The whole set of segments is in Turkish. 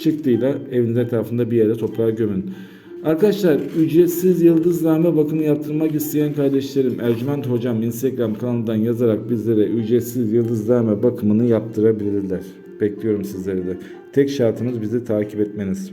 çıktıyla evinizin etrafında bir yere toprağa gömün. Arkadaşlar ücretsiz yıldızlame bakımı yaptırmak isteyen kardeşlerim Ercüment Hocam Instagram kanalından yazarak bizlere ücretsiz yıldızlame bakımını yaptırabilirler. Bekliyorum sizleri de. Tek şartımız bizi takip etmeniz.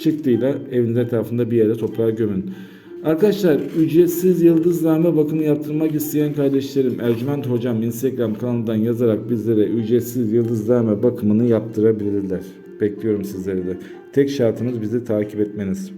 çıktıyla evinizin etrafında bir yere toprağa gömün. Arkadaşlar ücretsiz yıldızlame bakımı yaptırmak isteyen kardeşlerim Ercüment Hocam Instagram kanalından yazarak bizlere ücretsiz yıldızlame bakımını yaptırabilirler. Bekliyorum sizleri de. Tek şartımız bizi takip etmeniz.